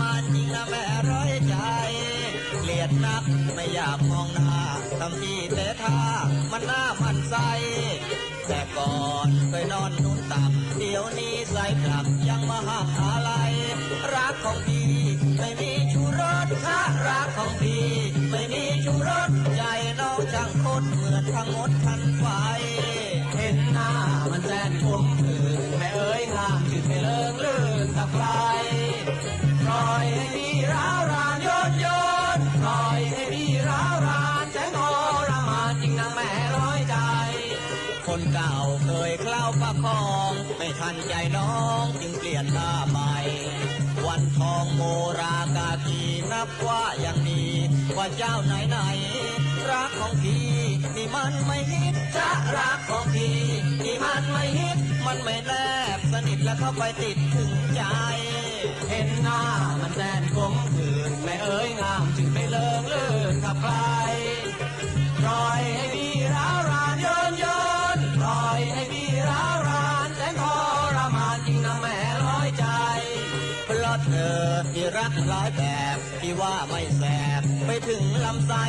มานจริงนะแม่ร้อยใจ เกลียดนักไม่อยากมองหน้าทำทีแต่ท่ามันหน้ามันใส แต่ก่อนเคยนอนนุ่นต่ำเดี๋ยวนี้ใส่กลับยังมหาอะไรรักของพี่ไม่มีชูรสค่ารักของพี่ไม่มีชูรสใจน้องจัางคดเหมือนทั้งหมดทันไฟเห็นหน้ามันแสนคมเธอ คนเก่าเคยเคล้าประคอง ไม่ทันใจน้องจึงเปลี่ยนหน้าใหม่วันทองโมรากากีนับว่าอย่างดีกว่าเจ้าไหนไหนๆรักของพี่นี่มันไม่ฮิตจะรักของพี่นี่มันไม่ฮิตมันไม่แนบสนิทแล้วเข้าไปติดถึงใจ เห็นหน้ามันแสนขมขื่นแม่เอ๋ยงามจึงไม่เลิงลื่อนกับใครปล่อย เพราะเธอที่รักหลายแบบที่ว่าไม่แสบไปถึงลำไส้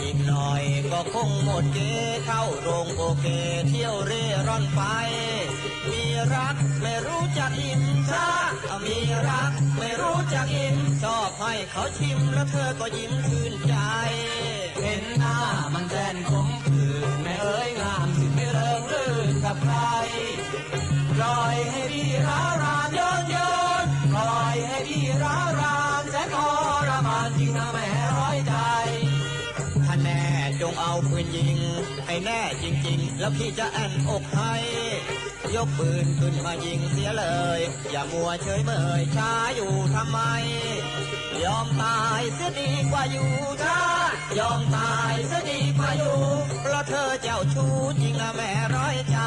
อีกหน่อยก็คงหมดเกเข้าโรงโอเคเที่ยวเร่ร่อนไป มีรักไม่รู้จักอิ่มถ้ามีรักไม่รู้จักอิ่มชอบให้เขาชิมแล้วเธอก็ยิ้มชื่นใจ เห็นหน้ามันแสนขมขื่นแม่เอ๋ยงามจึงไม่เลิงลื่นกับใครปล่อยให้พี่ร้ารา ร้าวรานแสนทรมานจริงนะแม่ร้อยใจถ้าแน่จงเอาปืนยิง ให้แน่จริง ๆ แล้วพี่จะแอนอกให้ ยกปืนขึ้นมายิงเสียเลย อย่ามัวเฉยเมยช้าอยู่ทำไม ยอมตายเสียดีกว่าอยู่ช้ายอมตายเสียดีกว่าอยู่ เพราะเธอเจ้าชู้จริงนะแม่ร้อยใจ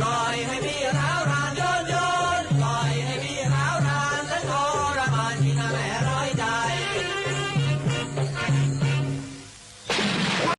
Roy,